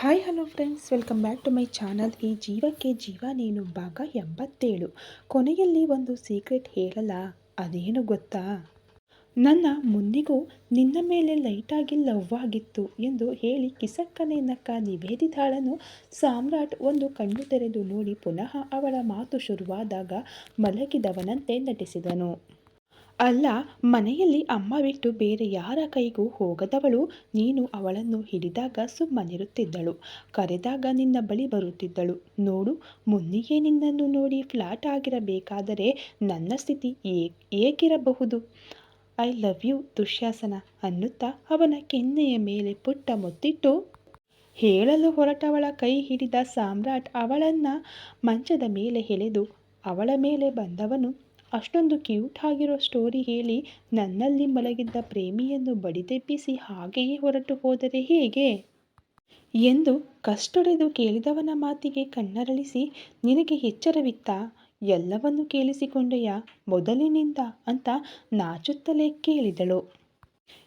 Hi hello friends welcome back to my channel ಈ ಜೀವಕ್ಕೆ ಜೀವ ನೀನು ಭಾಗ ಎಂಬತ್ತೇಳು. ಕೊನೆಯಲ್ಲಿ ಒಂದು ಸೀಕ್ರೆಟ್ ಹೇಳಲ್ಲ ಅದೇನು ಗೊತ್ತಾ? ನನ್ನ ಮುಂದಿಗೂ ನಿನ್ನ ಮೇಲೆ ಲೈಟಾಗಿ ಲವ್ ಆಗಿತ್ತು ಎಂದು ಹೇಳಿ ಕಿಸಕ್ಕನೆ ನಕ್ಕ ನಿವೇದಿತಾಳನ್ನು ಸಾಮ್ರಾಟ್ ಒಂದು ಕಣ್ಣು ತೆರೆದು ನೋಡಿ ಪುನಃ ಅವಳ ಮಾತು ಶುರುವಾದಾಗ ಮಲಗಿದವನಂತೆ ನಟಿಸಿದನು. ಅಲ್ಲ, ಮನೆಯಲ್ಲಿ ಅಮ್ಮ ಬಿಟ್ಟು ಬೇರೆ ಯಾರ ಕೈಗೂ ಹೋಗದವಳು? ನೀನು ಅವಳನ್ನು ಹಿಡಿದಾಗ ಸುಮ್ಮನಿರುತ್ತಿದ್ದಳು. ಕರೆದಾಗ ನಿನ್ನ ಬಳಿ ಬರುತ್ತಿದ್ದಳು. ನೋಡು ಮುನ್ನಿಗೆ ನಿನ್ನನ್ನು ನೋಡಿ ಫ್ಲಾಟ್ ಆಗಿರಬೇಕಾದರೆ ನನ್ನ ಸ್ಥಿತಿ ಏಕಿರಬಹುದು ಐ ಲವ್ ಯು, ದುಶ್ಯಾಸನ, ಅನ್ನುತ್ತಾ ಅವನ ಕೆನ್ನೆಯ ಮೇಲೆ ಪುಟ್ಟ ಮುತ್ತಿಟ್ಟು. ಹೇಳಲು ಹೊರಟವಳ ಕೈ ಹಿಡಿದ ಸಾಮ್ರಾಟ್ ಅವಳನ್ನ ಮಂಚದ ಮೇಲೆ ಎಳೆದು ಅವಳ ಮೇಲೆ ಬಂದವನು ಅಷ್ಟೊಂದು ಕ್ಯೂಟ್ ಆಗಿರೋ ಸ್ಟೋರಿ ಹೇಳಿ ನನ್ನಲ್ಲಿ ಮಲಗಿದ್ದ ಪ್ರೇಮಿಯನ್ನು ಬಡಿದೆಬ್ಬಿಸಿ ಹಾಗೆಯೇ ಹೊರಟು ಹೋದರೆ ಹೇಗೆ? ಎಂದು ಕಷ್ಟೊಡೆದು ಕೇಳಿದವನ ಮಾತಿಗೆ ಕಣ್ಣರಳಿಸಿ, ನಿನಗೆ ಎಚ್ಚರವಿತ್ತಾ? ಎಲ್ಲವನ್ನೂ ಕೇಳಿಸಿಕೊಂಡೆಯಾ ಮೊದಲಿನಿಂದ? ಅಂತ ನಾಚುತ್ತಲೇ ಕೇಳಿದಳು.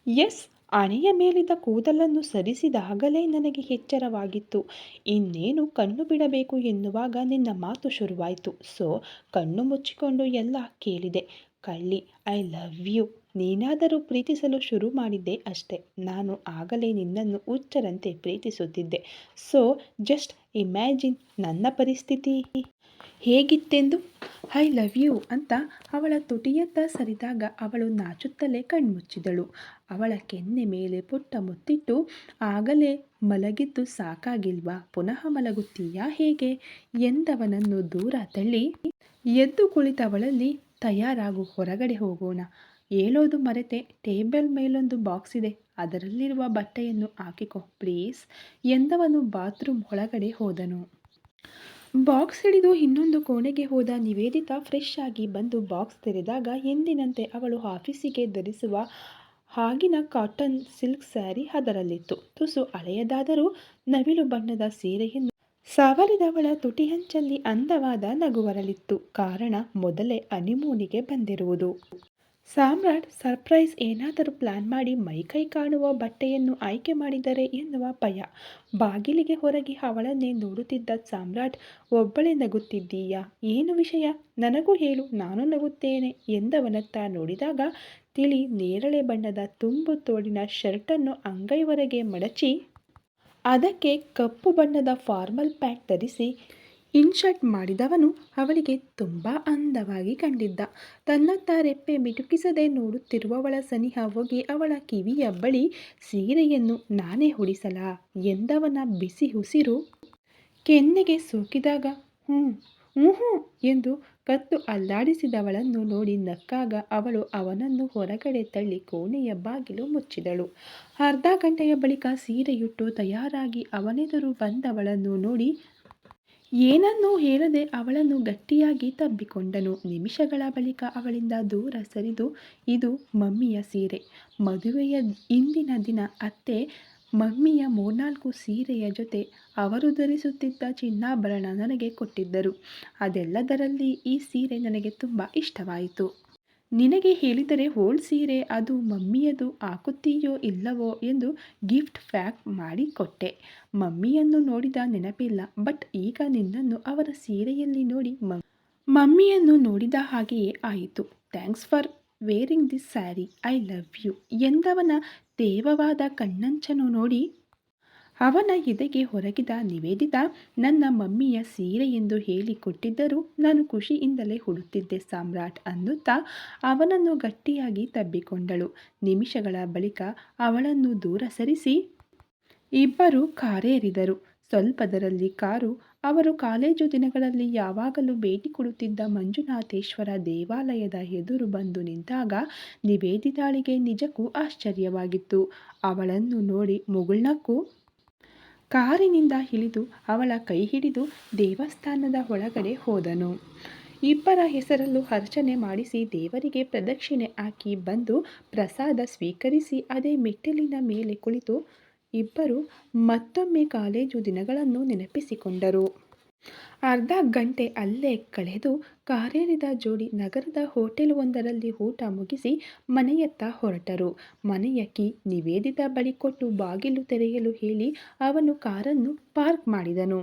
ಎಸ್ ಹಣೆಯ ಮೇಲಿದ್ದ ಕೂದಲನ್ನು ಸರಿಸಿದಾಗಲೇ ನನಗೆ ಎಚ್ಚರವಾಗಿತ್ತು. ಇನ್ನೇನು ಕಣ್ಣು ಬಿಡಬೇಕು ಎನ್ನುವಾಗ ನಿನ್ನ ಮಾತು ಶುರುವಾಯಿತು. ಸೊ, ಕಣ್ಣು ಮುಚ್ಚಿಕೊಂಡು ಎಲ್ಲ ಕೇಳಿದೆ. ಕಳ್ಳಿ, ಐ ಲವ್ ಯು. ನೀನಾದರೂ ಪ್ರೀತಿಸಲು ಶುರು ಮಾಡಿದ್ದೆ ಅಷ್ಟೆ. ನಾನು ಆಗಲೇ ನಿನ್ನನ್ನು ಹುಚ್ಚರಂತೆ ಪ್ರೀತಿಸುತ್ತಿದ್ದೆ. ಸೊ, ಜಸ್ಟ್ ಇಮ್ಯಾಜಿನ್ ನನ್ನ ಪರಿಸ್ಥಿತಿ. ಹೇಗಿತ್ತೆಂದು? ಐ ಲವ್ ಯು ಅಂತ ಅವಳ ತುಟಿಯತ್ತ ಸರಿದಾಗ ಅವಳು ನಾಚುತ್ತಲೇ ಕಣ್ಮುಚ್ಚಿದಳು. ಅವಳ ಕೆನ್ನೆ ಮೇಲೆ ಪುಟ್ಟ ಮುತ್ತಿಟ್ಟು, ಆಗಲೇ ಮಲಗಿದ್ದು ಸಾಕಾಗಿಲ್ವಾ? ಪುನಃ ಮಲಗುತ್ತೀಯಾ ಹೇಗೆ? ಎಂದವನನ್ನು ದೂರ ತಳ್ಳಿ, ಎದ್ದು ಕುಳಿತವಳಲ್ಲಿ, ತಯಾರಾಗು, ಹೊರಗಡೆ ಹೋಗೋಣ. ಹೇಳೋದು ಮರೆತೆ, ಟೇಬಲ್ ಮೇಲೊಂದು ಬಾಕ್ಸ್ ಇದೆ. ಅದರಲ್ಲಿರುವ ಬಟ್ಟೆಯನ್ನು ಹಾಕಿಕೊ, ಪ್ಲೀಸ್, ಎಂದವನು ಬಾತ್ರೂಮ್ ಒಳಗಡೆ ಹೋದನು. ಬಾಕ್ಸ್ ಹಿಡಿದು ಇನ್ನೊಂದು ಕೋಣೆಗೆ ಹೋದ ನಿವೇದಿತಾ ಫ್ರೆಶ್ ಆಗಿ ಬಂದು ಬಾಕ್ಸ್ ತೆರೆದಾಗ ಎಂದಿನಂತೆ ಅವಳು ಆಫೀಸಿಗೆ ಧರಿಸುವ ಆಗಿನ ಕಾಟನ್ ಸಿಲ್ಕ್ ಸ್ಯಾರಿ ಅದರಲ್ಲಿತ್ತು. ತುಸು ಹಳೆಯದಾದರೂ ನವಿಲು ಬಣ್ಣದ ಸೀರೆಯನ್ನು ಸವರಿದವಳ ತುಟಿಹಂಚಲ್ಲಿ ಅಂದವಾದ ನಗುವರಲಿತ್ತು. ಕಾರಣ ಮೊದಲೇ ಅನಿಮೂನಿಗೆ ಬಂದಿರುವುದು. ಸಾಮ್ರಾಟ್ ಸರ್ಪ್ರೈಸ್ ಏನಾದರೂ ಪ್ಲಾನ್ ಮಾಡಿ ಮೈಕೈ ಕಾಣುವ ಬಟ್ಟೆಯನ್ನು ಆಯ್ಕೆ ಮಾಡಿದರೆ ಎನ್ನುವ ಭಯ. ಬಾಗಿಲಿಗೆ ಹೊರಗೆ ಅವಳನ್ನೇ ನೋಡುತ್ತಿದ್ದ ಸಾಮ್ರಾಟ್, ಒಬ್ಬಳೇ ನಗುತ್ತಿದ್ದೀಯಾ? ಏನು ವಿಷಯ? ನನಗೂ ಹೇಳು, ನಾನು ನಗುತ್ತೇನೆ ಎಂದವನತ್ತ ನೋಡಿದಾಗ ತಿಳಿ ನೇರಳೆ ಬಣ್ಣದ ತುಂಬು ತೋಡಿನ ಶರ್ಟನ್ನು ಅಂಗೈವರೆಗೆ ಮಡಚಿ, ಅದಕ್ಕೆ ಕಪ್ಪು ಬಣ್ಣದ ಫಾರ್ಮಲ್ ಪ್ಯಾಂಟ್ ಧರಿಸಿ ಇನ್ಶರ್ಟ್ ಮಾಡಿದವನು ಅವಳಿಗೆ ತುಂಬ ಅಂದವಾಗಿ ಕಂಡಿದ್ದ. ತನ್ನತ್ತ ರೆಪ್ಪೆ ಮಿಟುಕಿಸದೆ ನೋಡುತ್ತಿರುವವಳ ಸನಿಹ ಹೋಗಿ ಅವಳ ಕಿವಿಯ ಬಳಿ, ಸೀರೆಯನ್ನು ನಾನೇ ಹೊಡಿಸಲ ಎಂದವನ ಬಿಸಿ ಉಸಿರು ಕೆನ್ನೆಗೆ ಸೋಕಿದಾಗ ಹ್ಞೂ ಹ್ಞೂ ಹ್ಞೂ ಎಂದು ಕತ್ತು ಅಲ್ಲಾಡಿಸಿದವಳನ್ನು ನೋಡಿ ನಕ್ಕಾಗ ಅವಳು ಅವನನ್ನು ಹೊರಗಡೆ ತಳ್ಳಿ ಕೋಣೆಯ ಬಾಗಿಲು ಮುಚ್ಚಿದಳು. ಅರ್ಧ ಗಂಟೆಯ ಬಳಿಕ ಸೀರೆಯುಟ್ಟು ತಯಾರಾಗಿ ಅವನೆದುರು ಬಂದವಳನ್ನು ನೋಡಿ ಏನನ್ನೂ ಹೇಳದೆ ಅವಳನ್ನು ಗಟ್ಟಿಯಾಗಿ ತಬ್ಬಿಕೊಂಡನು. ನಿಮಿಷಗಳ ಬಳಿಕ ಅವಳಿಂದ ದೂರ ಸರಿದು, ಇದು ಮಮ್ಮಿಯ ಸೀರೆ. ಮದುವೆಯ ಇಂದಿನ ದಿನ ಅತ್ತೆ ಮಮ್ಮಿಯ ಮೂರ್ನಾಲ್ಕು ಸೀರೆಯ ಜೊತೆ ಅವರು ಧರಿಸುತ್ತಿದ್ದ ಚಿನ್ನಾಭರಣ ನನಗೆ ಕೊಟ್ಟಿದ್ದರು. ಅದೆಲ್ಲದರಲ್ಲಿ ಈ ಸೀರೆ ನನಗೆ ತುಂಬ ಇಷ್ಟವಾಯಿತು. ನಿನಗೆ ಹೇಳಿದರೆ ಹೋಳ್ ಸೀರೆ ಅದು ಮಮ್ಮಿಯದು ಹಾಕುತ್ತೀಯೋ ಇಲ್ಲವೋ ಎಂದು ಗಿಫ್ಟ್ ಪ್ಯಾಕ್ ಮಾಡಿ ಕೊಟ್ಟೆ ಮಮ್ಮಿಯನ್ನು ನೋಡಿದ ನೆನಪಿಲ್ಲ, ಬಟ್ ಈಗ ನಿನ್ನನ್ನು ಅವರ ಸೀರೆಯಲ್ಲಿ ನೋಡಿ ಮಮ್ಮಿಯನ್ನು ನೋಡಿದ ಹಾಗೆಯೇ ಆಯಿತು. Thanks for wearing this sari, I love you ಎಂದವನ ತೇವವಾದ ಕಣ್ಣಂಚನು ನೋಡಿ ಅವನ ಎದೆಗೆ ಹೊರಗಿದ ನಿವೇದಿತ, ನನ್ನ ಮಮ್ಮಿಯ ಸೀರೆ ಎಂದು ಹೇಳಿಕೊಟ್ಟಿದ್ದರೂ ನಾನು ಖುಷಿಯಿಂದಲೇ ಹುಡುತ್ತಿದ್ದೆ ಸಾಮ್ರಾಟ್ ಅನ್ನುತ್ತಾ ಅವನನ್ನು ಗಟ್ಟಿಯಾಗಿ ತಬ್ಬಿಕೊಂಡಳು. ನಿಮಿಷಗಳ ಬಳಿಕ ಅವಳನ್ನು ದೂರ ಸರಿಸಿ ಇಬ್ಬರು ಕಾರೇರಿದರು. ಸ್ವಲ್ಪದರಲ್ಲಿ ಕಾರು, ಅವರು ಕಾಲೇಜು ದಿನಗಳಲ್ಲಿ ಯಾವಾಗಲೂ ಭೇಟಿ ಕೊಡುತ್ತಿದ್ದ ಮಂಜುನಾಥೇಶ್ವರ ದೇವಾಲಯದ ಎದುರು ಬಂದು ನಿಂತಾಗ ನಿವೇದಿತಾಳಿಗೆ ನಿಜಕ್ಕೂ ಆಶ್ಚರ್ಯವಾಗಿತ್ತು. ಅವಳನ್ನು ನೋಡಿ ಮುಗುಳ್ನಕ್ಕೂ ಕಾರಿನಿಂದ ಇಳಿದು ಅವಳ ಕೈ ಹಿಡಿದು ದೇವಸ್ಥಾನದ ಒಳಗಡೆ ಹೋದನು. ಇಬ್ಬರ ಹೆಸರಲ್ಲೂ ಅರ್ಚನೆ ಮಾಡಿಸಿ ದೇವರಿಗೆ ಪ್ರದಕ್ಷಿಣೆ ಹಾಕಿ ಬಂದು ಪ್ರಸಾದ ಸ್ವೀಕರಿಸಿ ಅದೇ ಮೆಟ್ಟಿಲಿನ ಮೇಲೆ ಕುಳಿತು ಇಬ್ಬರು ಮತ್ತೊಮ್ಮೆ ಕಾಲೇಜು ದಿನಗಳನ್ನು ನೆನಪಿಸಿಕೊಂಡರು. ಅರ್ಧ ಗಂಟೆ ಅಲ್ಲೇ ಕಳೆದು ಕಾರೇರಿದ ಜೋಡಿ ನಗರದ ಹೋಟೆಲ್ ಒಂದರಲ್ಲಿ ಊಟ ಮುಗಿಸಿ ಮನೆಯತ್ತ ಹೊರಟರು. ಮನೆಯ ಕೀ ನಿವೇದಿತ ಬಳಿ ಕೊಟ್ಟು ಬಾಗಿಲು ತೆರೆಯಲು ಹೇಳಿ ಅವನು ಕಾರನ್ನು ಪಾರ್ಕ್ ಮಾಡಿದನು.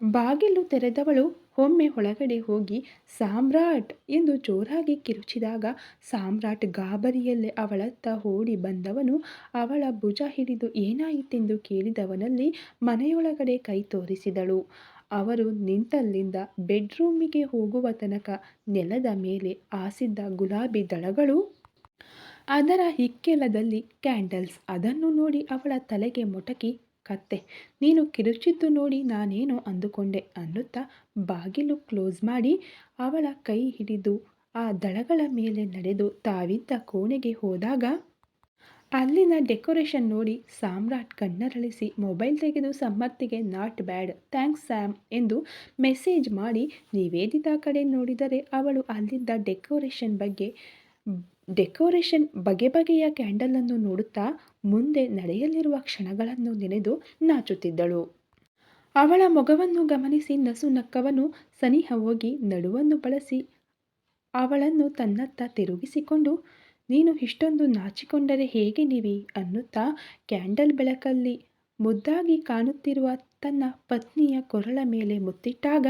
ಬಾಗಿಲು ತೆರೆದವಳು ಒಮ್ಮೆ ಒಳಗಡೆ ಹೋಗಿ, ಸಾಮ್ರಾಟ್ ಎಂದು ಜೋರಾಗಿ ಕಿರುಚಿದಾಗ ಸಾಮ್ರಾಟ್ ಗಾಬರಿಯಲ್ಲೇ ಅವಳತ್ತ ಓಡಿ ಬಂದವನು ಅವಳ ಭುಜ ಹಿಡಿದು ಏನಾಯಿತೆಂದು ಕೇಳಿದವನಲ್ಲಿ ಮನೆಯೊಳಗಡೆ ಕೈ ತೋರಿಸಿದಳು. ಅವರು ನಿಂತಲ್ಲಿಂದ ಬೆಡ್ರೂಮಿಗೆ ಹೋಗುವ ತನಕ ನೆಲದ ಮೇಲೆ ಆಸಿದ್ದ ಗುಲಾಬಿ ದಳಗಳು. ಅದರ ಹಿಕ್ಕೆಲದಲ್ಲಿ ಕ್ಯಾಂಡಲ್ಸ್. ಅದನ್ನು ನೋಡಿ ಅವಳ ತಲೆಗೆ ಮೊಟಕಿ, ಕತ್ತೆ, ನೀನು ಕಿರುಚಿದ್ದು ನೋಡಿ ನಾನೇನು ಅಂದುಕೊಂಡೆ ಅನ್ನುತ್ತಾ ಬಾಗಿಲು ಕ್ಲೋಸ್ ಮಾಡಿ ಅವಳ ಕೈ ಹಿಡಿದು ಆ ದಳಗಳ ಮೇಲೆ ನಡೆದು ತಾವಿದ್ದ ಕೋಣೆಗೆ ಹೋದಾಗ ಅಲ್ಲಿನ ಡೆಕೋರೇಷನ್ ನೋಡಿ ಸಾಮ್ರಾಟ್ ಕಣ್ಣರಳಿಸಿ ಮೊಬೈಲ್ ತೆಗೆದು ಸಮ್ಮತ್ತಿಗೆ ನಾಟ್ ಬ್ಯಾಡ್, ಥ್ಯಾಂಕ್ಸ್ ಸ್ಯಾಮ್ ಎಂದು ಮೆಸೇಜ್ ಮಾಡಿ ನಿವೇದಿತಾ ಕಡೆ ನೋಡಿದರೆ ಅವಳು ಅಲ್ಲಿದ್ದ ಡೆಕೋರೇಷನ್ ಬಗ್ಗೆ, ಡೆಕೋರೇಷನ್ ಬಗೆ ಬಗೆಯ ಕ್ಯಾಂಡಲನ್ನು ನೋಡುತ್ತಾ ಮುಂದೆ ನಡೆಯಲಿರುವ ಕ್ಷಣಗಳನ್ನು ನೆನೆದು ನಾಚುತ್ತಿದ್ದಳು. ಅವಳ ಮೊಗವನ್ನು ಗಮನಿಸಿ ನಸು ನಕ್ಕವನು ಸನಿಹ ಹೋಗಿ ನಡುವನ್ನು ಬಳಸಿ ಅವಳನ್ನು ತನ್ನತ್ತ ತಿರುಗಿಸಿಕೊಂಡು ನೀನು ಇಷ್ಟೊಂದು ನಾಚಿಕೊಂಡರೆ ಹೇಗೆ ನೀವಿ ಅನ್ನುತ್ತಾ ಕ್ಯಾಂಡಲ್ ಬೆಳಕಲ್ಲಿ ಮುದ್ದಾಗಿ ಕಾಣುತ್ತಿರುವ ತನ್ನ ಪತ್ನಿಯ ಕೊರಳ ಮೇಲೆ ಮುತ್ತಿಟ್ಟಾಗ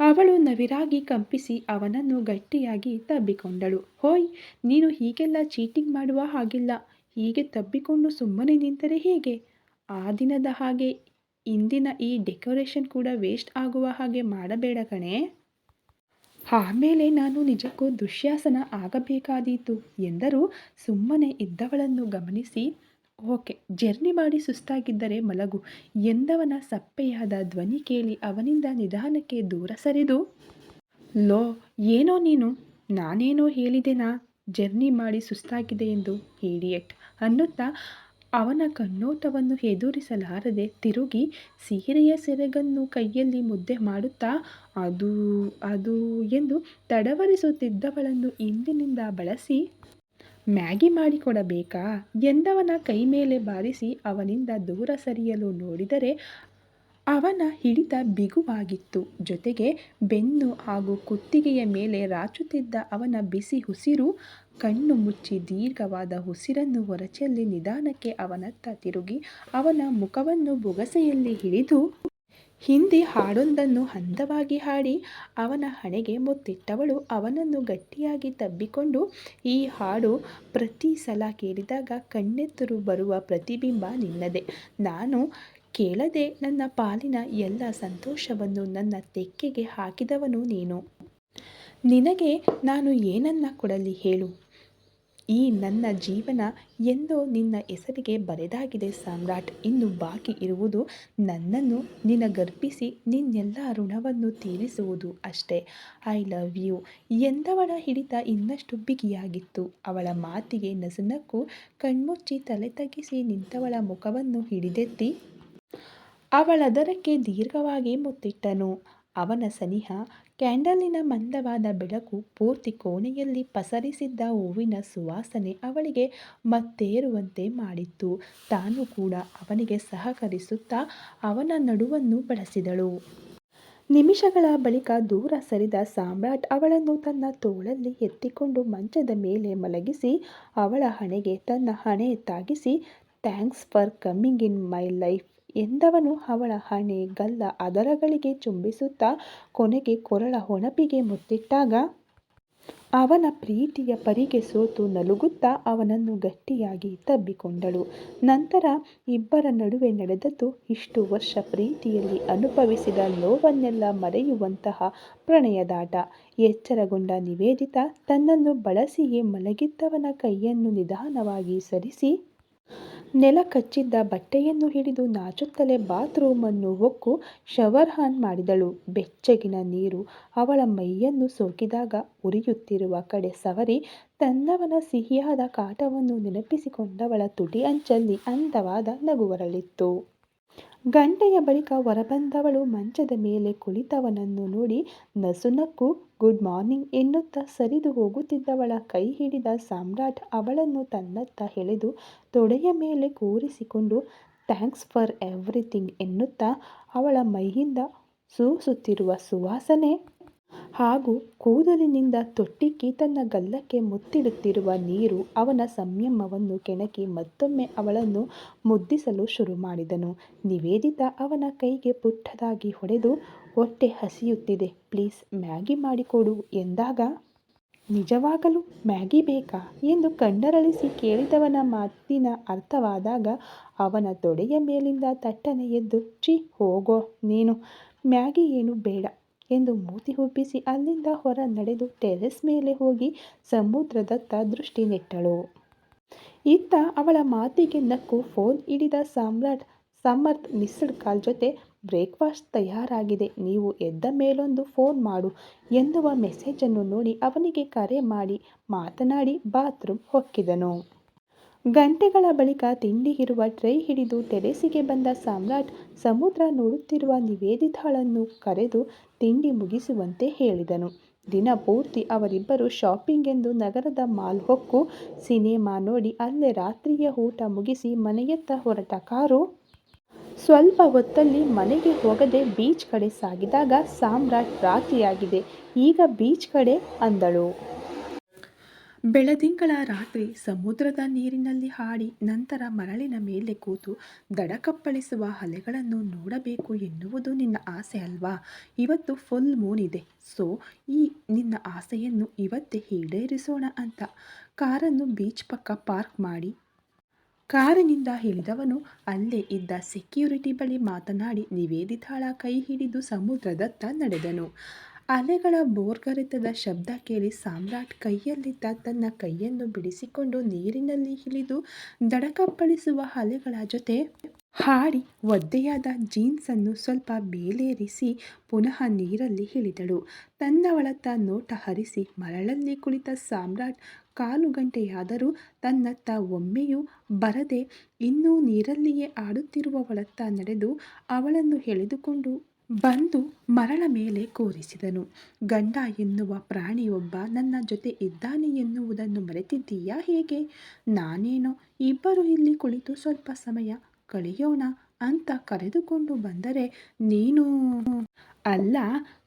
ಅವಳು ನವಿರಾಗಿ ಕಂಪಿಸಿ ಅವನನ್ನು ಗಟ್ಟಿಯಾಗಿ ತಬ್ಬಿಕೊಂಡಳು. ಹೋಯ್, ನೀನು ಹೀಗೆಲ್ಲ ಚೀಟಿಂಗ್ ಮಾಡುವ ಹಾಗಿಲ್ಲ. ಹೀಗೆ ತಬ್ಬಿಕೊಂಡು ಸುಮ್ಮನೆ ನಿಂತರೆ ಹೇಗೆ? ಆ ದಿನದ ಹಾಗೆ ಇಂದಿನ ಈ ಡೆಕೋರೇಷನ್ ಕೂಡ ವೇಸ್ಟ್ ಆಗುವ ಹಾಗೆ ಮಾಡಬೇಡ ಕಣೇ. ಆಮೇಲೆ ನಾನು ನಿಜಕ್ಕೂ ದುಶ್ಯಾಸನ ಆಗಬೇಕಾದೀತು ಎಂದರು ಸುಮ್ಮನೆ ಇದ್ದವಳನ್ನು ಗಮನಿಸಿ. ಓಕೆ, ಜರ್ನಿ ಮಾಡಿ ಸುಸ್ತಾಗಿದ್ದರೆ ಮಲಗು ಎಂದವನ ಸಪ್ಪೆಯಾದ ಧ್ವನಿ ಕೇಳಿ ಅವನಿಂದ ನಿಧಾನಕ್ಕೆ ದೂರ ಸರಿದು, ಲೋ, ಏನೋ ನೀನು ನಾನೇನೋ ಹೇಳಿದೆನಾ ಜರ್ನಿ ಮಾಡಿ ಸುಸ್ತಾಗಿದೆ ಎಂದು ಹೇಳಿಯಟ್ ಅನ್ನುತ್ತಾ ಅವನ ಕಣ್ಣೋಟವನ್ನು ಎದುರಿಸಲಾರದೆ ತಿರುಗಿ ಸೀರೆಯ ಸೆರಗನ್ನು ಕೈಯಲ್ಲಿ ಮುದ್ದೆ ಮಾಡುತ್ತಾ, ಅದು ಅದು ಎಂದು ತಡವರಿಸುತ್ತಿದ್ದವಳನ್ನು ಇಂದಿನಿಂದ ಬಳಸಿ, ಮ್ಯಾಗಿ ಮಾಡಿಕೊಡಬೇಕಾ? ಎಂದವನ ಕೈ ಮೇಲೆ ಬಾರಿಸಿ ಅವನಿಂದ ದೂರ ಸರಿಯಲು ನೋಡಿದರೆ ಅವನ ಹಿಡಿತ ಬಿಗುವಾಗಿತ್ತು. ಜೊತೆಗೆ ಬೆನ್ನು ಹಾಗೂ ಕುತ್ತಿಗೆಯ ಮೇಲೆ ರಾಚುತ್ತಿದ್ದ ಅವನ ಬಿಸಿ ಉಸಿರು. ಕಣ್ಣು ಮುಚ್ಚಿ ದೀರ್ಘವಾದ ಉಸಿರನ್ನು ಹೊರಚೆಲ್ಲಿ ನಿಧಾನಕ್ಕೆ ಅವನತ್ತ ತಿರುಗಿ ಅವನ ಮುಖವನ್ನು ಬೊಗಸೆಯಲ್ಲಿ ಹಿಡಿದು ಹಿಂದಿ ಹಾಡೊಂದನ್ನು ಹಂದವಾಗಿ ಹಾಡಿ ಅವನ ಹಣೆಗೆ ಮುತ್ತಿಟ್ಟವಳು ಅವನನ್ನು ಗಟ್ಟಿಯಾಗಿ ತಬ್ಬಿಕೊಂಡು ಈ ಹಾಡು ಪ್ರತಿ ಸಲ ಕೇಳಿದಾಗ ಕಣ್ಣೆತ್ತರು ಬರುವ ಪ್ರತಿಬಿಂಬ ನಿನ್ನದೆ ನಾನು ಕೇಳದೆ ನನ್ನ ಪಾಲಿನ ಎಲ್ಲ ಸಂತೋಷವನ್ನು ನನ್ನ ತೆಕ್ಕೆಗೆ ಹಾಕಿದವನು ನೀನು. ನಿನಗೆ ನಾನು ಏನನ್ನ ಕೊಡಲಿ ಹೇಳು. ಈ ನನ್ನ ಜೀವನ ಎಂದೋ ನಿನ್ನ ಹೆಸರಿಗೆ ಬರೆದಾಗಿದೆ ಸಾಮ್ರಾಟ್. ಇನ್ನು ಬಾಕಿ ಇರುವುದು ನನ್ನನ್ನು ನಿನಗರ್ಪಿಸಿ ನಿನ್ನೆಲ್ಲ ಋಣವನ್ನು ತೀರಿಸುವುದು ಅಷ್ಟೇ. ಐ ಲವ್ ಯು ಎಂದವಳ ಹಿಡಿತ ಇನ್ನಷ್ಟು ಬಿಗಿಯಾಗಿತ್ತು. ಅವಳ ಮಾತಿಗೆ ನಸುನಕ್ಕು ಕಣ್ಮುಚ್ಚಿ ತಲೆ ತಗ್ಗಿಸಿ ನಿಂತವಳ ಮುಖವನ್ನು ಹಿಡಿದೆತ್ತಿ ಅವಳದರಕ್ಕೆ ದೀರ್ಘವಾಗಿ ಮುತ್ತಿಟ್ಟನು. ಅವನ ಸನಿಹ, ಕ್ಯಾಂಡಲಿನ ಮಂದವಾದ ಬೆಳಕು, ಪೂರ್ತಿ ಕೋಣೆಯಲ್ಲಿ ಪಸರಿಸಿದ್ದ ಹೂವಿನ ಸುವಾಸನೆ ಅವಳಿಗೆ ಮತ್ತೇರುವಂತೆ ಮಾಡಿತ್ತು. ತಾನು ಕೂಡ ಅವನಿಗೆ ಸಹಕರಿಸುತ್ತಾ ಅವನ ನಡುವನ್ನು ಬಳಸಿದಳು. ನಿಮಿಷಗಳ ಬಳಿಕ ದೂರ ಸರಿದ ಸಾಮ್ರಾಟ್ ಅವಳನ್ನು ತನ್ನ ತೋಳಲ್ಲಿ ಎತ್ತಿಕೊಂಡು ಮಂಚದ ಮೇಲೆ ಮಲಗಿಸಿ ಅವಳ ಹಣೆಗೆ ತನ್ನ ಹಣೆ ತಾಗಿಸಿ thanks for coming in my life ಎಂದವನು ಅವಳ ಹಣೆ, ಗಲ್ಲ, ಅದರಗಳಿಗೆ ಚುಂಬಿಸುತ್ತಾ ಕೊನೆಗೆ ಕೊರಳ ಹೊಣಪಿಗೆ ಮುತ್ತಿಟ್ಟಾಗ ಅವನ ಪ್ರೀತಿಯ ಪರಿಗೆ ಸೋತು ನಲುಗುತ್ತಾ ಅವನನ್ನು ಗಟ್ಟಿಯಾಗಿ ತಬ್ಬಿಕೊಂಡಳು. ನಂತರ ಇಬ್ಬರ ನಡುವೆ ನಡೆದದ್ದು ಇಷ್ಟು ವರ್ಷ ಪ್ರೀತಿಯಲ್ಲಿ ಅನುಭವಿಸಿದ ನೋವನ್ನೆಲ್ಲ ಮರೆಯುವಂತಹ ಪ್ರಣಯದಾಟ. ಎಚ್ಚರಗೊಂಡ ನಿವೇದಿತ ತನ್ನನ್ನು ಬಳಸಿಯೇ ಮಲಗಿದ್ದವನ ಕೈಯನ್ನು ನಿಧಾನವಾಗಿ ಸರಿಸಿ ನೆಲ ಕಚ್ಚಿದ್ದ ಬಟ್ಟೆಯನ್ನು ಹಿಡಿದು ನಾಚುತ್ತಲೇ ಬಾತ್ರೂಮನ್ನು ಹೊಕ್ಕು ಶವರ್ ಹಾನ್ ಮಾಡಿದಳು. ಬೆಚ್ಚಗಿನ ನೀರು ಅವಳ ಮೈಯನ್ನು ಸೋಕಿದಾಗ ಉರಿಯುತ್ತಿರುವ ಕಡೆ ಸವರಿ ತನ್ನವನ ಸಿಹಿಯಾದ ಕಾಟವನ್ನು ನೆನಪಿಸಿಕೊಂಡವಳ ತುಟಿ ಅಂಚಲ್ಲಿ ಅಂದವಾದ ನಗುವರಳಿತು. ಗಂಟೆಯ ಬಳಿಕ ಹೊರಬಂದವಳು ಮಂಚದ ಮೇಲೆ ಕುಳಿತವನನ್ನು ನೋಡಿ ನಸುನಕ್ಕು ಗುಡ್ ಮಾರ್ನಿಂಗ್ ಎನ್ನುತ್ತಾ ಸರಿದು ಹೋಗುತ್ತಿದ್ದವಳ ಕೈ ಹಿಡಿದ ಸಾಮ್ರಾಟ್ ಅವಳನ್ನು ತನ್ನತ್ತ ಎಳೆದು ತೊಡೆಯ ಮೇಲೆ ಕೂರಿಸಿಕೊಂಡು, ಥ್ಯಾಂಕ್ಸ್ ಫಾರ್ ಎವ್ರಿಥಿಂಗ್ ಎನ್ನುತ್ತಾ ಅವಳ ಮೈಯಿಂದ ಸೂಸುತ್ತಿರುವ ಸುವಾಸನೆ ಹಾಗೂ ಕೂದಲಿನಿಂದ ತೊಟ್ಟಿಕ್ಕಿ ತನ್ನ ಗಲ್ಲಕ್ಕೆ ಮುತ್ತಿಡುತ್ತಿರುವ ನೀರು ಅವನ ಸಂಯಮವನ್ನು ಕೆಣಕಿ ಮತ್ತೊಮ್ಮೆ ಅವಳನ್ನು ಮುದ್ದಿಸಲು ಶುರು ಮಾಡಿದನು. ನಿವೇದಿತ ಅವನ ಕೈಗೆ ಪುಟ್ಟದಾಗಿ ಹೊಡೆದು, ಹೊಟ್ಟೆ ಹಸಿಯುತ್ತಿದೆ ಪ್ಲೀಸ್ ಮ್ಯಾಗಿ ಮಾಡಿಕೊಡು ಎಂದಾಗ, ನಿಜವಾಗಲೂ ಮ್ಯಾಗಿ ಬೇಕಾ ಎಂದು ಕಣ್ಣರಳಿಸಿ ಕೇಳಿದವನ ಮಾತಿನ ಅರ್ಥವಾದಾಗ ಅವನ ತೊಡೆಯ ಮೇಲಿಂದ ತಟ್ಟನೆ ಎದ್ದು ಛೀ ಹೋಗೋ ನೀನು, ಮ್ಯಾಗಿ ಏನು ಬೇಡ ಎಂದು ಮೂತಿ ಹುಬ್ಬಿಸಿ ಅಲ್ಲಿಂದ ಹೊರ ನಡೆದು ಟೆರೆಸ್ ಮೇಲೆ ಹೋಗಿ ಸಮುದ್ರದತ್ತ ದೃಷ್ಟಿ ನೆಟ್ಟಳು. ಇತ್ತ ಅವಳ ಮಾತಿಗೆ ನಕ್ಕು ಫೋನ್ ಹಿಡಿದ ಸಾಮ್ರಾಟ್ ಸಮರ್ಥ್ ಮಿಸ್ಡ್ ಕಾಲ್ ಜೊತೆ, ಬ್ರೇಕ್ಫಾಸ್ಟ್ ತಯಾರಾಗಿದೆ, ನೀವು ಎದ್ದ ಮೇಲೊಂದು ಫೋನ್ ಮಾಡು ಎನ್ನುವ ಮೆಸೇಜನ್ನು ನೋಡಿ ಅವನಿಗೆ ಕರೆ ಮಾಡಿ ಮಾತನಾಡಿ ಬಾತ್ರೂಮ್ ಹೊಕ್ಕಿದನು. ಗಂಟೆಗಳ ಬಳಿಕ ತಿಂಡಿ ಇರುವ ಟ್ರೈ ಹಿಡಿದು ಟೆರೆಸಿಗೆ ಬಂದ ಸಾಮ್ರಾಟ್ ಸಮುದ್ರ ನೋಡುತ್ತಿರುವ ನಿವೇದಿತಾಳನ್ನು ಕರೆದು ತಿಂಡಿ ಮುಗಿಸುವಂತೆ ಹೇಳಿದನು. ದಿನ ಪೂರ್ತಿ ಅವರಿಬ್ಬರು ಶಾಪಿಂಗ್ ಎಂದು ನಗರದ ಮಾಲ್ ಹೊಕ್ಕು ಸಿನಿಮಾ ನೋಡಿ ಅಲ್ಲೇ ರಾತ್ರಿಯ ಊಟ ಮುಗಿಸಿ ಮನೆಯತ್ತ ಹೊರಟ ಕಾರು ಸ್ವಲ್ಪ ಹೊತ್ತಲ್ಲಿ ಮನೆಗೆ ಹೋಗದೆ ಬೀಚ್ ಕಡೆ ಸಾಗಿದಾಗ ಸಾಮ್ರಾಟ್ ರಾತ್ರಿಯಾಗಿದೆ ಈಗ ಬೀಚ್ ಕಡೆ ಅಂದಳು. ಬೆಳದಿಂಗಳ ರಾತ್ರಿ ಸಮುದ್ರದ ನೀರಿನಲ್ಲಿ ಹಾಡಿ ನಂತರ ಮರಳಿನ ಮೇಲೆ ಕೂತು ದಡಕಪ್ಪಳಿಸುವ ಅಲೆಗಳನ್ನು ನೋಡಬೇಕು ಎನ್ನುವುದು ನಿನ್ನ ಆಸೆ ಅಲ್ವಾ? ಇವತ್ತು ಫುಲ್ ಮೂನ್ ಇದೆ. ಸೊ ಈ ನಿನ್ನ ಆಸೆಯನ್ನು ಇವತ್ತೇ ಈಡೇರಿಸೋಣ ಅಂತ ಕಾರನ್ನು ಬೀಚ್ ಪಕ್ಕ ಪಾರ್ಕ್ ಮಾಡಿ. ಕಾರಿನಿಂದ ಹಿಡಿದವನು ಅಲ್ಲೇ ಇದ್ದ ಸೆಕ್ಯೂರಿಟಿ ಬಳಿ ಮಾತನಾಡಿ ನಿವೇದಿತಾಳ ಕೈ ಹಿಡಿದು ಸಮುದ್ರದತ್ತ ನಡೆದನು. ಅಲೆಗಳ ಬೋರ್ಗರೆತದ ಶಬ್ದ ಕೇಳಿ ಸಾಮ್ರಾಟ್ ಕೈಯಲ್ಲಿದ್ದ ತನ್ನ ಕೈಯನ್ನು ಬಿಡಿಸಿಕೊಂಡು ನೀರಿನಲ್ಲಿ ಇಳಿದು ದಡಕಪ್ಪಳಿಸುವ ಅಲೆಗಳ ಜೊತೆ ಹಾಡಿ ಒದ್ದೆಯಾದ ಜೀನ್ಸನ್ನು ಸ್ವಲ್ಪ ಬೇಲೇರಿಸಿ ಪುನಃ ನೀರಲ್ಲಿ ಇಳಿದಳು. ತನ್ನವಳತ್ತ ನೋಟ ಹರಿಸಿ ಮರಳಲ್ಲಿ ಕುಳಿತ ಸಾಮ್ರಾಟ್ ಕಾಲು ಗಂಟೆಯಾದರೂ ತನ್ನತ್ತ ಒಮ್ಮೆಯೂ ಬರದೆ ಇನ್ನೂ ನೀರಲ್ಲಿಯೇ ಆಡುತ್ತಿರುವವಳತ್ತ ನಡೆದು ಅವಳನ್ನು ಎಳೆದುಕೊಂಡು ಬಂದು ಮರಳ ಮೇಲೆ ಕೂರಿಸಿದನು. ಗಂಡ ಎನ್ನುವ ಪ್ರಾಣಿಯೊಬ್ಬ ನನ್ನ ಜೊತೆ ಇದ್ದಾನೆ ಎನ್ನುವುದನ್ನು ಮರೆತಿದ್ದೀಯಾ ಹೇಗೆ? ನಾನೇನೋ, ಇಬ್ಬರು ಇಲ್ಲಿ ಕುಳಿತು ಸ್ವಲ್ಪ ಸಮಯ ಕಳೆಯೋಣ ಅಂತ ಕರೆದುಕೊಂಡು ಬಂದರೆ ನೀನು ಅಲ್ಲ,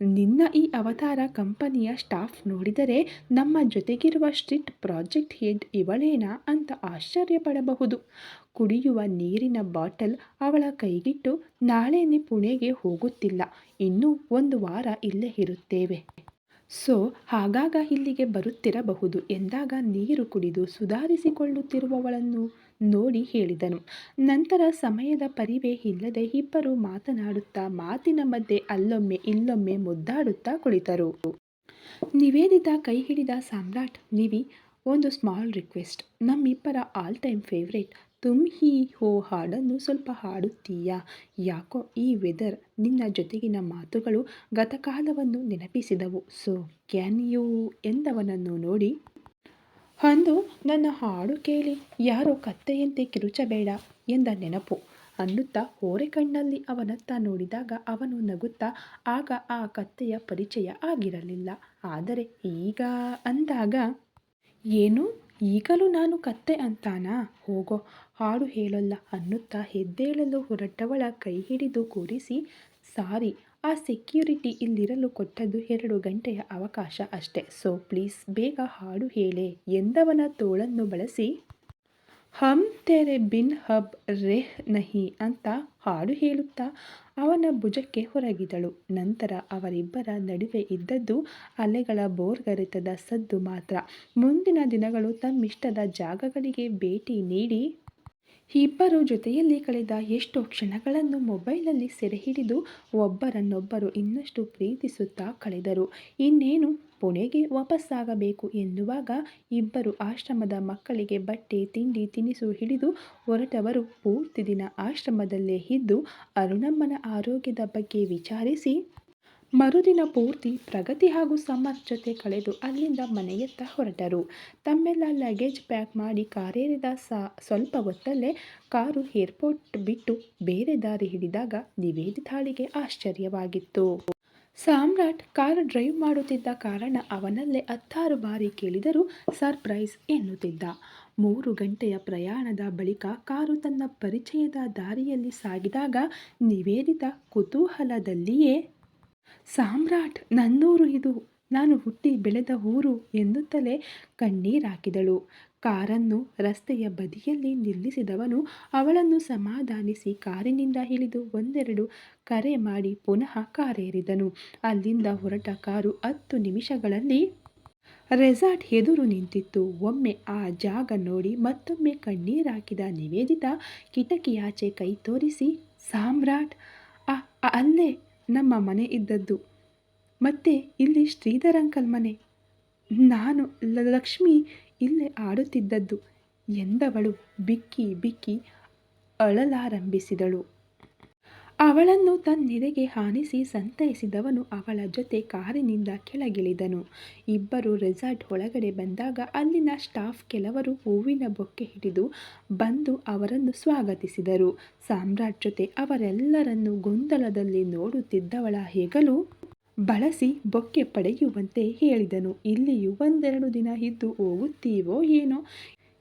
ನಿನ್ನ ಈ ಅವತಾರ ಕಂಪನಿಯ ಸ್ಟಾಫ್ ನೋಡಿದರೆ ನಮ್ಮ ಜೊತೆಗಿರುವ ಸ್ಟ್ರಿಟ್ ಪ್ರಾಜೆಕ್ಟ್ ಹೆಡ್ ಇವಳೇನಾ ಅಂತ ಆಶ್ಚರ್ಯಪಡಬಹುದು. ಕುಡಿಯುವ ನೀರಿನ ಬಾಟಲ್ ಅವಳ ಕೈಗಿಟ್ಟು ನಾಳೆನೇ ಪುಣೆಗೆ ಹೋಗುತ್ತಿಲ್ಲ ಇನ್ನೂ ಒಂದು ವಾರ ಇಲ್ಲೇ ಇರುತ್ತೇವೆ. ಸೋ, ಹಾಗಾಗ ಇಲ್ಲಿಗೆ ಬರುತ್ತಿರಬಹುದು ಎಂದಾಗ ನೀರು ಕುಡಿದು ಸುಧಾರಿಸಿಕೊಳ್ಳುತ್ತಿರುವವಳನ್ನು ನೋಡಿ ಹೇಳಿದನು. ನಂತರ ಸಮಯದ ಪರಿವೇ ಇಲ್ಲದೆ ಇಬ್ಬರು ಮಾತನಾಡುತ್ತಾ ಮಾತಿನ ಮಧ್ಯೆ ಅಲ್ಲೊಮ್ಮೆ ಇಲ್ಲೊಮ್ಮೆ ಮುದ್ದಾಡುತ್ತಾ ಕುಳಿತರು. ನಿವೇದಿತ ಕೈ ಹಿಡಿದ ಸಾಮ್ರಾಟ್, ನಿವಿ, ಒಂದು ಸ್ಮಾಲ್ ರಿಕ್ವೆಸ್ಟ್ ನಮ್ಮಿಬ್ಬರ all time favourite Tum Hi Ho ಹಾಡನ್ನು ಸ್ವಲ್ಪ ಹಾಡುತ್ತೀಯಾ? ಯಾಕೋ ಈ ವೆದರ್ ನಿನ್ನ ಜೊತೆಗಿನ ಮಾತುಗಳು ಗತಕಾಲವನ್ನು ನೆನಪಿಸಿದವು. ಸೋ ಕ್ಯಾನ್ ಯು ಎಂದವನನ್ನು ನೋಡಿ ಅಂದು ನನ್ನ ಹಾಡು ಕೇಳಿ, ಯಾರೋ ಕತ್ತೆಯಂತೆ ಕಿರುಚಬೇಡ ಎಂದ ನೆನಪು ಅನ್ನುತ್ತಾ ಓರೆಕಣ್ಣಲ್ಲಿ ಅವನತ್ತ ನೋಡಿದಾಗ ಅವನು ನಗುತ್ತಾ, ಆಗ ಆ ಕತ್ತೆಯ ಪರಿಚಯ ಆಗಿರಲಿಲ್ಲ. ಆದರೆ ಈಗ ಅಂದಾಗ, ಏನು? ಈಗಲೂ ನಾನು ಕತ್ತೆ ಅಂತಾನಾ? ಹೋಗೋ, ಹಾಡು ಹೇಳಲ್ಲ ಅನ್ನುತ್ತಾ ಹೆದ್ದೇಳಲು ಹೊರಟವಳ ಕೈ ಹಿಡಿದು ಕೂರಿಸಿ, ಸಾರಿ ಆ ಸೆಕ್ಯೂರಿಟಿ ಇಲ್ಲಿರಲು ಕೊಟ್ಟದ್ದು ಎರಡು ಗಂಟೆಯ ಅವಕಾಶ ಅಷ್ಟೆ. ಸೊ ಪ್ಲೀಸ್ ಬೇಗ ಹಾಡು ಹೇಳೆ ಎಂದವನ ತೋಳನ್ನು ಬಳಸಿ. ಹಮ್ ತೆರೆ ಬಿನ್ ಹಬ್ ರೆಹ್ ನಹಿ ಅಂತ ಹಾಡು ಹೇಳುತ್ತಾ ಅವನ ಭುಜಕ್ಕೆ ಹೊರಗಿದಳು. ನಂತರ ಅವರಿಬ್ಬರ ನಡುವೆ ಇದ್ದದ್ದು ಅಲೆಗಳ ಬೋರ್ಗರೆತದ ಸದ್ದು ಮಾತ್ರ. ಮುಂದಿನ ದಿನಗಳು ತಮ್ಮಿಷ್ಟದ ಜಾಗಗಳಿಗೆ ಭೇಟಿ ನೀಡಿ ಇಬ್ಬರೂ ಜೊತೆಯಲ್ಲಿ ಕಳೆದ ಎಷ್ಟೋ ಕ್ಷಣಗಳನ್ನು ಮೊಬೈಲಲ್ಲಿ ಸೆರೆಹಿಡಿದು ಒಬ್ಬರನ್ನೊಬ್ಬರು ಇನ್ನಷ್ಟು ಪ್ರೀತಿಸುತ್ತಾ ಕಳೆದರು. ಇನ್ನೇನು ಪುಣೆಗೆ ವಾಪಸ್ಸಾಗಬೇಕು ಎನ್ನುವಾಗ ಇಬ್ಬರು ಆಶ್ರಮದ ಮಕ್ಕಳಿಗೆ ಬಟ್ಟೆ, ತಿಂಡಿ, ತಿನಿಸು ಹಿಡಿದು ಹೊರಟವರು ಪೂರ್ತಿ ದಿನ ಆಶ್ರಮದಲ್ಲೇ ಇದ್ದು ಅರುಣಮ್ಮನ ಆರೋಗ್ಯದ ಬಗ್ಗೆ ವಿಚಾರಿಸಿ ಮರುದಿನ ಪೂರ್ತಿ ಪ್ರಗತಿ ಹಾಗೂ ಸಮರ್ ಜೊತೆ ಕಳೆದು ಅಲ್ಲಿಂದ ಮನೆಯತ್ತ ಹೊರಟರು. ತಮ್ಮೆಲ್ಲ ಲಗೇಜ್ ಪ್ಯಾಕ್ ಮಾಡಿ ಕಾರೇರಿದ ಸ್ವಲ್ಪ ಹೊತ್ತಲ್ಲೇ ಕಾರು ಏರ್ಪೋರ್ಟ್ ಬಿಟ್ಟು ಬೇರೆ ದಾರಿ ಹಿಡಿದಾಗ ನಿವೇದಿತಾಳಿಗೆ ಆಶ್ಚರ್ಯವಾಗಿತ್ತು. ಸಾಮ್ರಾಟ್ ಕಾರು ಡ್ರೈವ್ ಮಾಡುತ್ತಿದ್ದ ಕಾರಣ ಅವನಲ್ಲೇ ಹತ್ತಾರು ಬಾರಿ ಕೇಳಿದರೂ ಸರ್ಪ್ರೈಸ್ ಎನ್ನುತ್ತಿದ್ದ. ಮೂರು ಗಂಟೆಯ ಪ್ರಯಾಣದ ಬಳಿಕ ಕಾರು ತನ್ನ ಪರಿಚಯದ ದಾರಿಯಲ್ಲಿ ಸಾಗಿದಾಗ ನಿವೇದಿತ ಕುತೂಹಲದಲ್ಲಿಯೇ ಸಾಮ್ರಾಟ್ ನನ್ನೂರು ಇದು. ನಾನು ಹುಟ್ಟಿ ಬೆಳೆದ ಊರು ಎನ್ನುತ್ತಲೇ ಕಣ್ಣೀರಾಕಿದಳು. ಕಾರನ್ನು ರಸ್ತೆಯ ಬದಿಯಲ್ಲಿ ನಿಲ್ಲಿಸಿದವನು ಅವಳನ್ನು ಸಮಾಧಾನಿಸಿ ಕಾರಿನಿಂದ ಇಳಿದು ಒಂದೆರಡು ಕರೆ ಮಾಡಿ ಪುನಃ ಕಾರೇರಿದನು. ಅಲ್ಲಿಂದ ಹೊರಟ ಕಾರು ಹತ್ತು ನಿಮಿಷಗಳಲ್ಲಿ ರೆಸಾರ್ಟ್ ಎದುರು ನಿಂತಿತ್ತು. ಒಮ್ಮೆ ಆ ಜಾಗ ನೋಡಿ ಮತ್ತೊಮ್ಮೆ ಕಣ್ಣೀರಾಕಿದ ನಿವೇದಿತ ಕಿಟಕಿಯಾಚೆ ಕೈ ತೋರಿಸಿ, ಸಾಮ್ರಾಟ್ ಅಲ್ಲೇ ನಮ್ಮ ಮನೆ ಇದ್ದದ್ದು. ಮತ್ತೆ ಇಲ್ಲಿ ಶ್ರೀಧರ್ ಅಂಕಲ್ ಮನೆ. ನಾನು ಲಕ್ಷ್ಮಿ ಇಲ್ಲೇ ಆಡುತ್ತಿದ್ದದ್ದು ಎಂದವಳು ಬಿಕ್ಕಿ ಬಿಕ್ಕಿ ಅಳಲಾರಂಭಿಸಿದಳು. ಅವಳನ್ನು ತನ್ನೆದೆಗೆ ಹಾನಿಸಿ ಸಂತೈಸಿದವನು ಅವಳ ಜೊತೆ ಕಾರಿನಿಂದ ಕೆಳಗಿಳಿದನು. ಇಬ್ಬರು ರೆಸಾರ್ಟ್ ಒಳಗಡೆ ಬಂದಾಗ ಅಲ್ಲಿನ ಸ್ಟಾಫ್ ಕೆಲವರು ಹೂವಿನ ಬೊಕ್ಕೆ ಹಿಡಿದು ಬಂದು ಅವರನ್ನು ಸ್ವಾಗತಿಸಿದರು. ಸಾಮ್ರಾಟ್ ಜೊತೆ ಅವರೆಲ್ಲರನ್ನು ಗೊಂದಲದಲ್ಲಿ ನೋಡುತ್ತಿದ್ದವಳ ಹೆಗಲು ಬಳಸಿ ಬೊಕ್ಕೆ ಪಡೆಯುವಂತೆ ಹೇಳಿದನು. ಇಲ್ಲಿಯೂ ಒಂದೆರಡು ದಿನ ಇದ್ದು ಹೋಗುತ್ತೀವೋ ಏನೋ?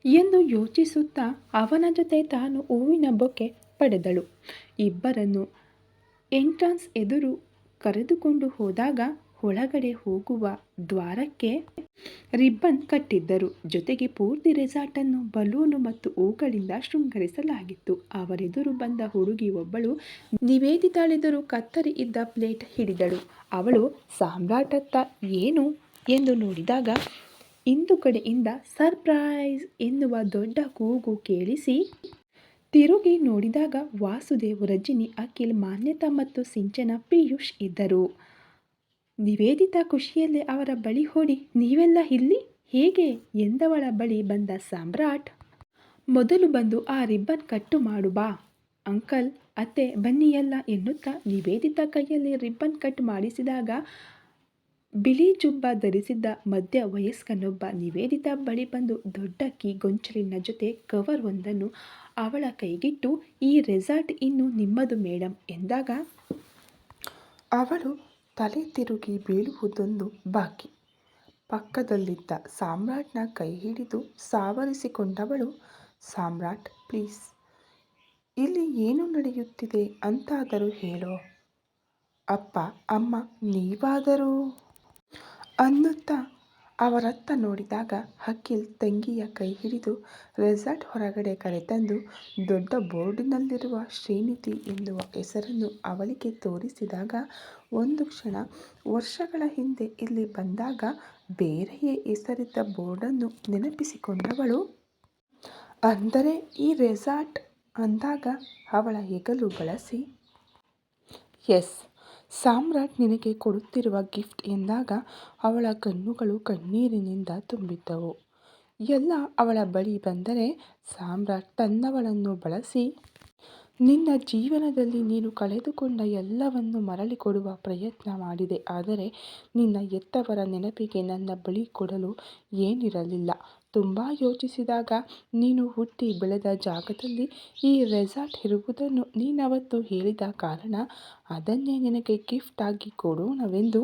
ಎಂದು ಯೋಚಿಸುತ್ತಾ ಅವನ ಜೊತೆ ತಾನು ಹೂವಿನ ಬೊಕ್ಕೆ ಪಡೆದಳು. ಇಬ್ಬರನ್ನು ಎಂಟ್ರನ್ಸ್ ಎದುರು ಕರೆದುಕೊಂಡು ಹೋದಾಗ ಒಳಗಡೆ ಹೋಗುವ ದ್ವಾರಕ್ಕೆ ರಿಬ್ಬನ್ ಕಟ್ಟಿದ್ದರು. ಜೊತೆಗೆ ಪೂರ್ತಿ ರೆಸಾರ್ಟನ್ನು ಬಲೂನು ಮತ್ತು ಹೂಗಳಿಂದ ಶೃಂಗರಿಸಲಾಗಿತ್ತು. ಅವರೆದುರು ಬಂದ ಹುಡುಗಿ ಒಬ್ಬಳು ನಿವೇದಿತಾಳೆದುರು ಕತ್ತರಿ ಇದ್ದ ಪ್ಲೇಟ್ ಹಿಡಿದಳು. ಅವಳು, ಸಾಮ್ರಾಟತ್ತ ಏನು? ಎಂದು ನೋಡಿದಾಗ ಇಂದು ಕಡೆಯಿಂದ ಸರ್ಪ್ರೈಸ್ ಎನ್ನುವ ದೊಡ್ಡ ಕೂಗು ಕೇಳಿಸಿ ತಿರುಗಿ ನೋಡಿದಾಗ ವಾಸುದೇವ್, ರಜಿನಿ, ಅಖಿಲ್, ಮಾನ್ಯತಾ ಮತ್ತು ಸಿಂಚನ ಪಿಯೂಷ್ ಇದ್ದರು. ನಿವೇದಿತ ಖುಷಿಯಲ್ಲೇ ಅವರ ಬಳಿ ಹೋಡಿ ನೀವೆಲ್ಲ ಇಲ್ಲಿ? ಹೇಗೆ? ಎಂದವಳ ಬಳಿ ಬಂದ ಸಾಮ್ರಾಟ್, ಮೊದಲು ಬಂದು ಆ ರಿಬ್ಬನ್ ಕಟ್ಟು ಮಾಡು ಬಾ. ಅಂಕಲ್, ಅತ್ತೆ, ಬನ್ನಿಯಲ್ಲ ಎನ್ನುತ್ತಾ ನಿವೇದಿತ ಕೈಯಲ್ಲಿ ರಿಬ್ಬನ್ ಕಟ್ ಮಾಡಿಸಿದಾಗ ಬಿಳಿ ಜುಬ್ಬ ಧರಿಸಿದ್ದ ಮಧ್ಯ ವಯಸ್ಕನೊಬ್ಬ ನಿವೇದಿತ ಬಳಿ ಬಂದು ದೊಡ್ಡ ಕೀ ಗೊಂಚಲಿನ ಜೊತೆ ಕವರ್ ಒಂದನ್ನು ಅವಳ ಕೈಗಿಟ್ಟು, ಈ ರೆಸಾರ್ಟ್ ಇನ್ನು ನಿಮ್ಮದು ಮೇಡಮ್ ಎಂದಾಗ, ಅವಳು ತಲೆ ತಿರುಗಿ ಬೀಳುವುದೊಂದು ಬಾಕಿ. ಪಕ್ಕದಲ್ಲಿದ್ದ ಸಾಮ್ರಾಟ್ನ ಕೈ ಹಿಡಿದು ಸಾವರಿಸಿಕೊಂಡವಳು, ಸಾಮ್ರಾಟ್, ಪ್ಲೀಸ್, ಇಲ್ಲಿ ಏನು ನಡೆಯುತ್ತಿದೆ? ಅಂತಾದರೂ ಹೇಳೋ. ಅಪ್ಪ, ಅಮ್ಮ, ನೀವಾದರೂ ಅನ್ನುತ್ತಾ ಅವರತ್ತ ನೋಡಿದಾಗ ಹಕ್ಕಿಲ್ ತಂಗಿಯ ಕೈ ಹಿಡಿದು ರೆಸಾರ್ಟ್ ಹೊರಗಡೆ ಕರೆತಂದು ದೊಡ್ಡ ಬೋರ್ಡಿನಲ್ಲಿರುವ ಶ್ರೀನಿಧಿ ಎನ್ನುವ ಹೆಸರನ್ನು ಅವಳಿಗೆ ತೋರಿಸಿದಾಗ ಒಂದು ಕ್ಷಣ ವರ್ಷಗಳ ಹಿಂದೆ ಇಲ್ಲಿ ಬಂದಾಗ ಬೇರೆಯೇ ಹೆಸರಿದ್ದ ಬೋರ್ಡನ್ನು ನೆನಪಿಸಿಕೊಂಡವಳು. ಅಂದರೆ ಈ ರೆಸಾರ್ಟ್ ಅಂದಾಗ ಅವಳ ಹೆಗಲು ಬಳಸಿ. ಎಸ್ ಸಾಮ್ರಾಟ್ ನಿನಗೆ ಕೊಡುತ್ತಿರುವ ಗಿಫ್ಟ್ ಎಂದಾಗ ಅವಳ ಕಣ್ಣುಗಳು ಕಣ್ಣೀರಿನಿಂದ ತುಂಬಿದ್ದವು. ಎಲ್ಲ ಅವಳ ಬಳಿ ಬಂದರೆ ಸಾಮ್ರಾಟ್ ತನ್ನವಳನ್ನು ಬಳಸಿ, ನಿನ್ನ ಜೀವನದಲ್ಲಿ ನೀನು ಕಳೆದುಕೊಂಡ ಎಲ್ಲವನ್ನು ಮರಳಿ ಕೊಡುವ ಪ್ರಯತ್ನ ಮಾಡಿದೆ. ಆದರೆ ನಿನ್ನ ಹೆತ್ತವರ ನೆನಪಿಗೆ ನನ್ನ ಬಳಿ ಕೊಡಲು ಏನಿರಲಿಲ್ಲ. ತುಂಬ ಯೋಚಿಸಿದಾಗ, ನೀನು ಹುಟ್ಟಿ ಬೆಳೆದ ಜಾಗದಲ್ಲಿ ಈ ರೆಸಾರ್ಟ್ ಇರುವುದನ್ನು ನೀನವತ್ತು ಹೇಳಿದ ಕಾರಣ ಅದನ್ನೇ ನಿನಗೆ ಗಿಫ್ಟ್ ಆಗಿ ಕೊಡೋಣವೆಂದು?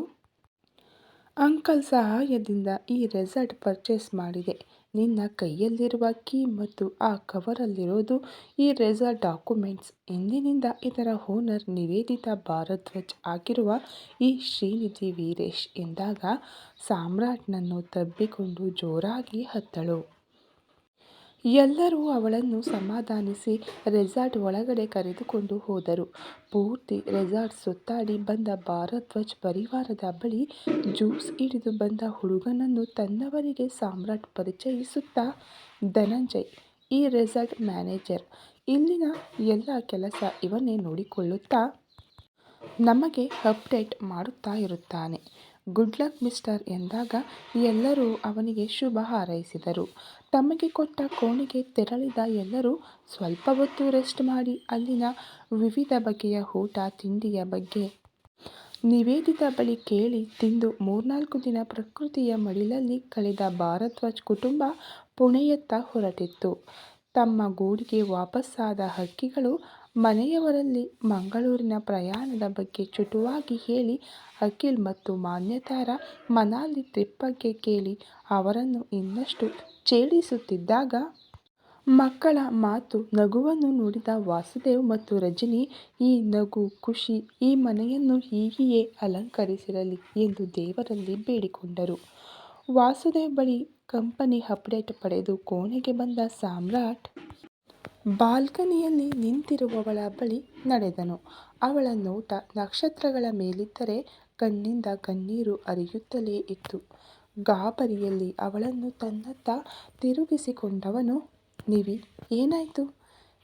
ಅಂಕಲ್ ಸಹಾಯದಿಂದ ಈ ರೆಸಾರ್ಟ್ ಪರ್ಚೇಸ್ ಮಾಡಿದೆ. ನಿನ್ನ ಕೈಯಲ್ಲಿರುವ ಕೀ ಮತ್ತು ಆ ಕವರಲ್ಲಿರೋದು ಈ ರೆಸಾರ್ಟ್ ಡಾಕ್ಯುಮೆಂಟ್ಸ್. ಎಂದಿನಿಂದ ಇದರ ಓನರ್ ನಿವೇದಿತಾ ಭಾರದ್ವಾಜ್ ಆಗಿರುವ ಈ ಶ್ರೀನಿಧಿ ವೀರೇಶ್ ಎಂದಾಗ ಸಾಮ್ರಾಟ್ನನ್ನು ತಬ್ಬಿಕೊಂಡು ಜೋರಾಗಿ ಹತ್ತಳು. ಎಲ್ಲರೂ ಅವಳನ್ನು ಸಮಾಧಾನಿಸಿ ರೆಸಾರ್ಟ್ ಒಳಗಡೆ ಕರೆದುಕೊಂಡು ಹೋದರು. ಪೂರ್ತಿ ರೆಸಾರ್ಟ್ ಸುತ್ತಾಡಿ ಬಂದ ಭಾರದ್ವಾಜ್ ಪರಿವಾರದ ಬಳಿ ಜ್ಯೂಸ್ ಹಿಡಿದು ಬಂದ ಹುಡುಗನನ್ನು ತನ್ನವರಿಗೆ ಸಾಮ್ರಾಟ್ ಪರಿಚಯಿಸುತ್ತಾ ಧನಂಜಯ್, ಈ ರೆಸಾರ್ಟ್ ಮ್ಯಾನೇಜರ್, ಇಲ್ಲಿನ ಎಲ್ಲ ಕೆಲಸ ಇವನೇ ನೋಡಿಕೊಳ್ಳುತ್ತಾ ನಮಗೆ ಅಪ್ಡೇಟ್ ಮಾಡುತ್ತಾ ಇರುತ್ತಾನೆ. ಗುಡ್ ಲಕ್ ಮಿಸ್ಟರ್ ಎಂದಾಗ ಎಲ್ಲರೂ ಅವನಿಗೆ ಶುಭ ಹಾರೈಸಿದರು. ತಮಗೆ ಕೊಟ್ಟ ಕೋಣೆಗೆ ತೆರಳಿದ ಎಲ್ಲರೂ ಸ್ವಲ್ಪ ಹೊತ್ತು ರೆಸ್ಟ್ ಮಾಡಿ, ಅಲ್ಲಿನ ವಿವಿಧ ಬಗೆಯ ಊಟ, ತಿಂಡಿಯ ಬಗ್ಗೆ ನಿವೇದಿತ ಬಳಿ ಕೇಳಿ ತಿಂದು ಮೂರ್ನಾಲ್ಕು ದಿನ ಪ್ರಕೃತಿಯ ಮಡಿಲಲ್ಲಿ ಕಳೆದ ಭಾರದ್ವಾಜ್ ಕುಟುಂಬ ಪುಣೆಯತ್ತ ಹೊರಟಿತ್ತು. ತಮ್ಮ ಗೂಡಿಗೆ ವಾಪಸ್ಸಾದ ಹಕ್ಕಿಗಳು ಮನೆಯವರಲ್ಲಿ ಮಂಗಳೂರಿನ ಪ್ರಯಾಣದ ಬಗ್ಗೆ ಚುಟುವಾಗಿ ಹೇಳಿ, ಅಖಿಲ್ ಮತ್ತು ಮಾನ್ಯತಾರ ಮನಾಲಿ ಟ್ರಿಪ್ ಬಗ್ಗೆ ಕೇಳಿ, ಅವರನ್ನು ಇನ್ನಷ್ಟು ಛೇಡಿಸುತ್ತಿದ್ದಾಗ ಮಕ್ಕಳ ಮಾತು ನಗುವನ್ನು ನೋಡಿದ ವಾಸುದೇವ್ ಮತ್ತು ರಜನಿ, ಈ ನಗು ಖುಷಿ, ಈ ಮನೆಯನ್ನು ಹೀಗೆಯೇ ಅಲಂಕರಿಸಿರಲಿ ಎಂದು ದೇವರಲ್ಲಿ ಬೇಡಿಕೊಂಡರು. ವಾಸುದೇವ್ ಬಳಿ ಕಂಪನಿ ಅಪ್ಡೇಟ್ ಪಡೆದು ಕೋಣೆಗೆ ಬಂದ ಸಾಮ್ರಾಟ್ ಬಾಲ್ಕನಿಯಲ್ಲಿ ನಿಂತಿರುವವಳ ಬಳಿ ನಡೆದನು. ಅವಳ ನೋಟ ನಕ್ಷತ್ರಗಳ ಮೇಲಿದ್ದರೆ ಕಣ್ಣಿಂದ ಕಣ್ಣೀರು ಹರಿಯುತ್ತಲೇ ಇತ್ತು. ಗಾಬರಿಯಲ್ಲಿ ಅವಳನ್ನು ತನ್ನತ್ತ ತಿರುಗಿಸಿಕೊಂಡವನು, ನಿವಿ, ಏನಾಯಿತು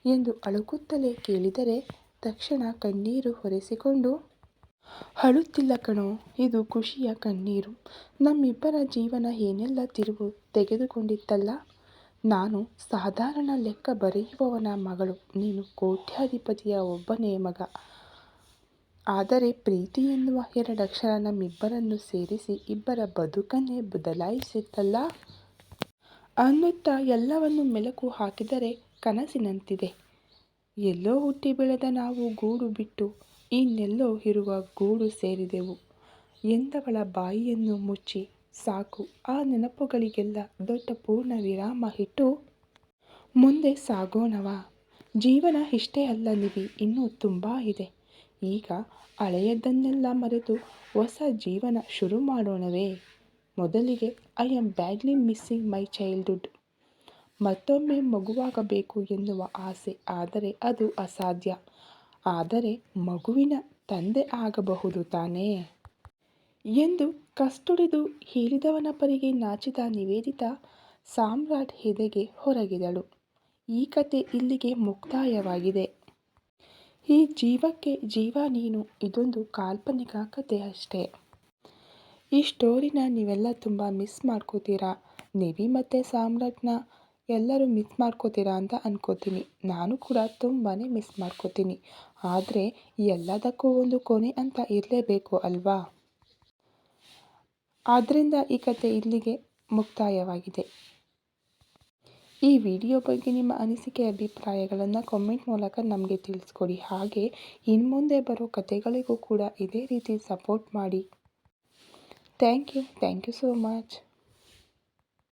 ಎಂದು ಅಳುಕುತ್ತಲೇ ಕೇಳಿದರೆ ತಕ್ಷಣ ಕಣ್ಣೀರು ಹೊರೆಸಿಕೊಂಡು, ಅಳುತ್ತಿಲ್ಲ ಕಣೋ, ಇದು ಖುಷಿಯ ಕಣ್ಣೀರು. ನಮ್ಮಿಬ್ಬರ ಜೀವನ ಏನೆಲ್ಲ ತಿರುವು ತೆಗೆದುಕೊಂಡಿತ್ತಲ್ಲ? ನಾನು ಸಾಧಾರಣ ಲೆಕ್ಕ ಬರೆಯುವವನ ಮಗಳು, ನೀನು ಕೋಟ್ಯಾಧಿಪತಿಯ ಒಬ್ಬನೇ ಮಗ. ಆದರೆ ಪ್ರೀತಿ ಎನ್ನುವ ಎರಡಕ್ಷರ ನಮ್ಮಿಬ್ಬರನ್ನು ಸೇರಿಸಿ ಇಬ್ಬರ ಬದುಕನ್ನೇ ಬದಲಾಯಿಸಿತ್ತಲ್ಲ? ಅನ್ನುತ್ತಾ ಎಲ್ಲವನ್ನು ಮೆಲುಕು ಹಾಕಿದರೆ ಕನಸಿನಂತಿದೆ. ಎಲ್ಲೋ ಹುಟ್ಟಿ ಬೆಳೆದ ನಾವು ಗೂಡು ಬಿಟ್ಟು ಇನ್ನೆಲ್ಲೋ ಇರುವ ಗೂಡು ಸೇರಿದೆವು. ಎಂದವಳ ಬಾಯಿಯನ್ನು ಮುಚ್ಚಿ ಸಾಕು. ಆ ನೆನಪುಗಳಿಗೆಲ್ಲ ದೊಡ್ಡ ಪೂರ್ಣ ವಿರಾಮ ಇಟ್ಟು ಮುಂದೆ ಸಾಗೋಣವಾ. ಜೀವನ ಇಷ್ಟೇ ಅಲ್ಲ ನಿವಿ ಇನ್ನೂ ತುಂಬ ಇದೆ. ಈಗ ಹಳೆಯದನ್ನೆಲ್ಲ ಮರೆತು ಹೊಸ ಜೀವನ ಶುರು ಮಾಡೋಣವೇ. ಮೊದಲಿಗೆ I am badly missing my childhood ಮತ್ತೊಮ್ಮೆ ಮಗುವಾಗಬೇಕು ಎನ್ನುವ ಆಸೆ, ಆದರೆ ಅದು ಅಸಾಧ್ಯ. ಆದರೆ ಮಗುವಿನ ತಂದೆ ಆಗಬಹುದು ತಾನೇ? ಎಂದು ಕಸ್ತುಡಿದು ಹೇಳಿದವನ ಪರಿಗೆ ನಾಚಿದ ನಿವೇದಿತಾ ಸಾಮ್ರಾಟ್ ಹೆದೆಗೆ ಹೊರಗಿದಳು. ಈ ಕತೆ ಇಲ್ಲಿಗೆ ಮುಕ್ತಾಯವಾಗಿದೆ. ಈ ಜೀವಕ್ಕೆ ಜೀವ ನೀನು ಇದೊಂದು ಕಾಲ್ಪನಿಕ ಕತೆ ಅಷ್ಟೇ. ಈ ಸ್ಟೋರಿನ ನೀವೆಲ್ಲ ತುಂಬ ಮಿಸ್ ಮಾಡ್ಕೋತೀರಾ? ನೆವಿ ಮತ್ತು ಸಾಮ್ರಾಟ್ನ ಎಲ್ಲರೂ ಮಿಸ್ ಮಾಡ್ಕೋತೀರಾ ಅಂತ ಅನ್ಕೋತೀನಿ. ನಾನು ಕೂಡ ತುಂಬಾ ಮಿಸ್ ಮಾಡ್ಕೋತೀನಿ. ಆದರೆ ಎಲ್ಲದಕ್ಕೂ ಒಂದು ಕೊನೆ ಅಂತ ಇರಲೇಬೇಕು ಅಲ್ವಾ? ಆದ್ದರಿಂದ ಈ ಕತೆ ಇಲ್ಲಿಗೆ ಮುಕ್ತಾಯವಾಗಿದೆ. ಈ ವಿಡಿಯೋ ಬಗ್ಗೆ ನಿಮ್ಮ ಅನಿಸಿಕೆ, ಅಭಿಪ್ರಾಯಗಳನ್ನು ಕಾಮೆಂಟ್ ಮೂಲಕ ನಮಗೆ ತಿಳಿಸ್ಕೊಡಿ. ಹಾಗೆ ಇನ್ನು ಮುಂದೆ ಬರೋ ಕತೆಗಳಿಗೂ ಕೂಡ ಇದೇ ರೀತಿ ಸಪೋರ್ಟ್ ಮಾಡಿ. Thank you thank you so much